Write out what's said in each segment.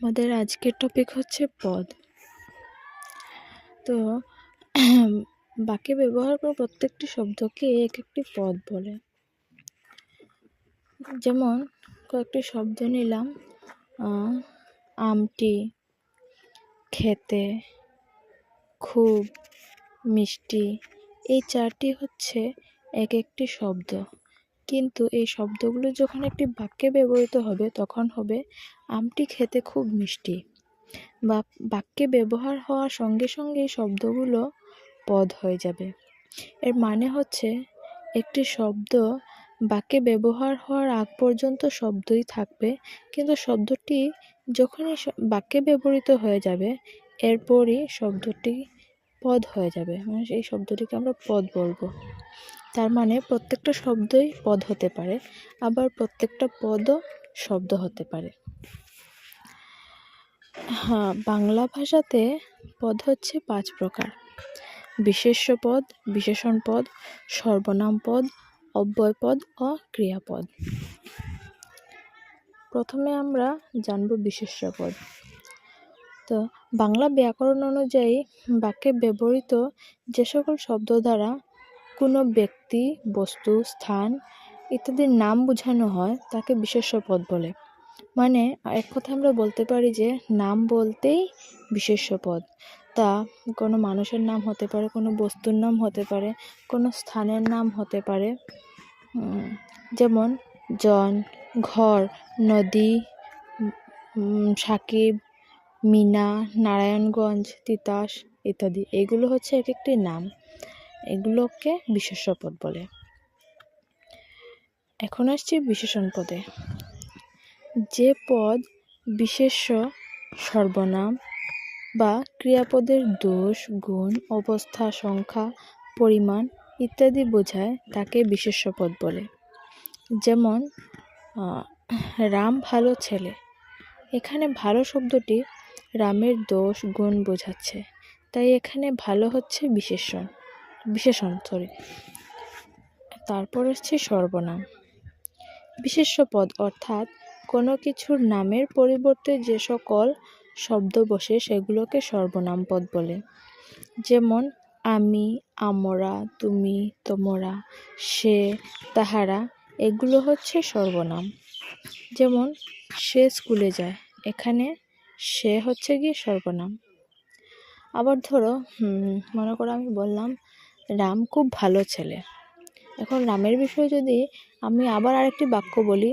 আমাদের আজকের টপিক হচ্ছে পদ। তো, বাক্যে ব্যবহার করা প্রত্যেকটি শব্দকে এক একটি পদ বলে। যেমন, কয়েকটি শব্দ নিলাম আমটি, খেতে, খুব, মিষ্টি, এই চারটি হচ্ছে এক একটি শব্দ। কিন্তু এই শব্দগুলো যখন একটি বাক্যে ব্যবহৃত হবে, তখন হবে, আমটি খেতে খুব মিষ্টি। বা বাক্যে ব্যবহার হওয়ার সঙ্গে সঙ্গে শব্দগুলো পদ হয়ে যাবে। এর মানে হচ্ছে, একটি শব্দ বাক্যে ব্যবহার হওয়ার আগ পর্যন্ত শব্দই থাকবে, কিন্তু শব্দটি যখনই বাক্যে ব্যবহৃত হয়ে যাবে, এরপরই শব্দটি পদ হয়ে যাবে। মানে এই শব্দটিকে আমরা পদ বলব। তার মানে প্রত্যেকটা শব্দই পদ হতে পারে, আবার প্রত্যেকটা পদও শব্দ হতে পারে। হ্যাঁ বাংলা ভাষাতে পদ হচ্ছে পাঁচ প্রকার। বিশেষ্য পদ, বিশেষণ পদ, সর্বনাম পদ, অব্যয় পদ ও ক্রিয়াপদ। প্রথমে আমরা জানব বিশেষ্য পদ। তো বাংলা ব্যাকরণ অনুযায়ী বাক্যে ব্যবহৃত যে সকল শব্দ দ্বারা কোনো ব্যক্তি, বস্তু, স্থান ইত্যাদির নাম বোঝানো হয় তাকে বিশেষ্য পদ বলে। মানে এক কথা আমরা বলতে পারি যে নাম বলতেই বিশেষ্য পদ। তা কোনো মানুষের নাম হতে পারে, কোনো বস্তুর নাম হতে পারে, কোনো স্থানের নাম হতে পারে। যেমন জন, ঘর, নদী সাকিব, মিনা, নারায়ণগঞ্জ, তিতাস ইত্যাদি। এগুলো হচ্ছে এক একটি নাম। এগুলোকে বিশেষ্য পদ বলে। এখন আসছি বিশেষণ পদে। যে পদ বিশেষ্য সর্বনাম বা ক্রিয়াপদের দোষ, গুণ, অবস্থা, সংখ্যা, পরিমাণ ইত্যাদি বোঝায় তাকে বিশেষ্য পদ বলে। যেমন রাম ভালো ছেলে। এখানে ভালো শব্দটি রামের দোষ, গুণ বোঝাচ্ছে। তাই এখানে ভালো হচ্ছে বিশেষণ। বিশেষণ সরি তারপর হচ্ছে সর্বনাম। বিশেষ্য পদ অর্থাৎ কোনো কিছুর নামের পরিবর্তে যে সকল শব্দ বসে সেগুলোকে সর্বনাম পদ বলে। যেমন, আমি, আমরা, তুমি, তোমরা, সে, তাহারা, এগুলো হচ্ছে সর্বনাম। যেমন, সে স্কুলে যায়, এখানে সে হচ্ছে গিয়ে সর্বনাম। আবার ধরো মনে করো আমি বললাম রাম খুব ভালো ছেলে। এখন রামের বিষয়ে যদি আমি আবার আরেকটি বাক্য বলি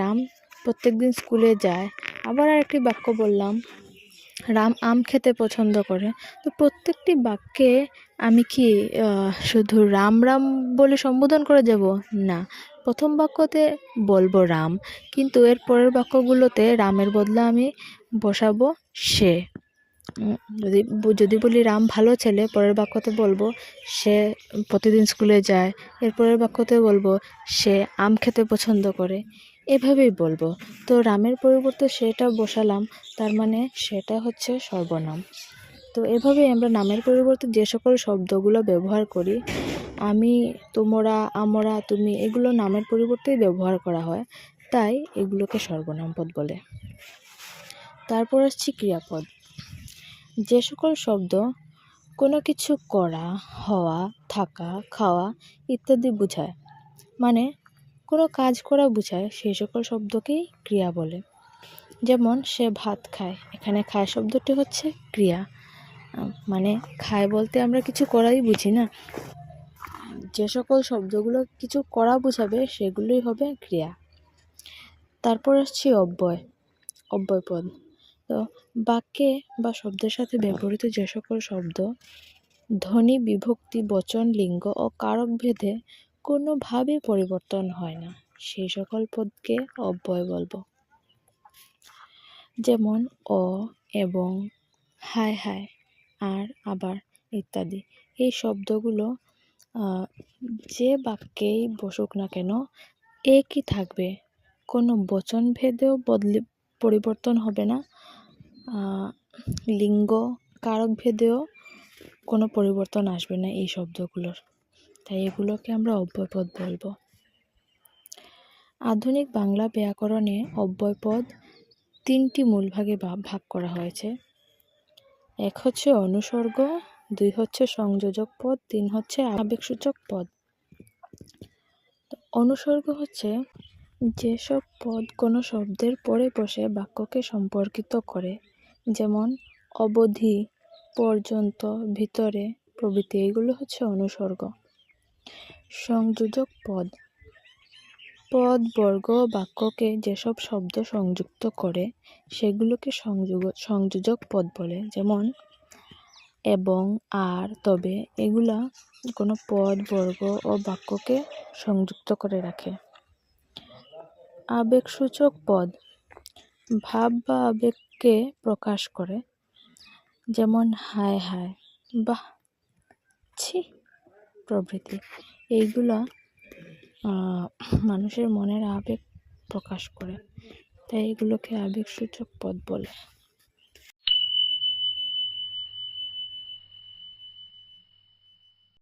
রাম প্রত্যেক দিন স্কুলে যায়, আবার আরেকটি বাক্য বললাম, রাম আম খেতে পছন্দ করে। তো প্রত্যেকটি বাক্যে আমি কি শুধু রাম রাম বলে সম্বোধন করে যাব? না, প্রথম বাক্যতে বলব রাম, কিন্তু এর পরের বাক্যগুলোতে রামের বদলে আমি বসাবো সে। যদি যদি বলি রাম ভালো ছেলে, পরের বাক্যতে বলব, সে প্রতিদিন স্কুলে যায় এরপরের বাক্যতে বলব, সে আম খেতে পছন্দ করে। এভাবেই বলব। তো রামের পরিবর্তে সেটা বসালাম, তার মানে সেটা হচ্ছে সর্বনাম। তো এভাবেই আমরা নামের পরিবর্তে যে সকল শব্দগুলো ব্যবহার করি, আমি, তোমরা, আমরা, তুমি, এগুলো নামের পরিবর্তেই ব্যবহার করা হয়, তাই এগুলোকে সর্বনাম পদ বলে। তারপর আসছি ক্রিয়াপদ। যে সকল শব্দ, কোনো কিছু করা, হওয়া, থাকা, খাওয়া ইত্যাদি বোঝায়। মানে কোনো কাজ করা বোঝায় সেই সকল শব্দকেই ক্রিয়া বলে। যেমন, সে ভাত খায়। এখানে খায় শব্দটি হচ্ছে ক্রিয়া। মানে খায় বলতে আমরা কিছু করাই বুঝি না। যে সকল শব্দগুলো কিছু করা বোঝাবে, সেগুলোই হবে ক্রিয়া। তারপর আসছি অব্যয়। অব্যয় পদ তো বাক্যে বা শব্দের সাথে ব্যবহৃত যে সকল শব্দ, ধ্বনি, বিভক্তি, বচন, লিঙ্গ ও কারক ভেদে কোনোভাবে পরিবর্তন হয় না। সেই সকল পদকে অব্যয় বলব। যেমন, অ এবং হায় হায়, আর আবার ইত্যাদি। এই শব্দগুলো যে বাক্যেই বসুক না কেন, একই থাকবে। কোনো বচন ভেদেও বদলে, পরিবর্তন হবে না। লিঙ্গ কারক ভেদেও কোনো পরিবর্তন আসবে না এই শব্দগুলোর। তাই এগুলোকে আমরা অব্যয়পদ বলব। আধুনিক বাংলা ব্যাকরণে অব্যয়পদ তিনটি মূল ভাগে ভাগ করা হয়েছে। এক হচ্ছে অনুসর্গ, দুই হচ্ছে সংযোজক পদ, তিন হচ্ছে আবেগসূচক পদ। অনুসর্গ হচ্ছে যেসব পদ কোনো শব্দের পরে বসে বাক্যকে সম্পর্কিত করে। যেমন অবধি পর্যন্ত ভিতরে প্রভৃতি, এগুলো হচ্ছে অনুসর্গ। সংযোজক পদ। পদ, বর্গ, বাক্যকে যেসব শব্দ সংযুক্ত করে, সেগুলোকে সংযোগ, সংযোজক পদ বলে। যেমন এবং, আর, তবে, এগুলা কোনো পদ, বর্গ ও বাক্যকে সংযুক্ত করে রাখে। আবেগসূচক পদ। ভাব বা আবেগকে প্রকাশ করে, যেমন, হায় হায়, বাহ, ছি, প্রভৃতি। এইগুলা মানুষের মনের আবেগ প্রকাশ করে। তাই এগুলোকে আবেগসূচক পদ বলে।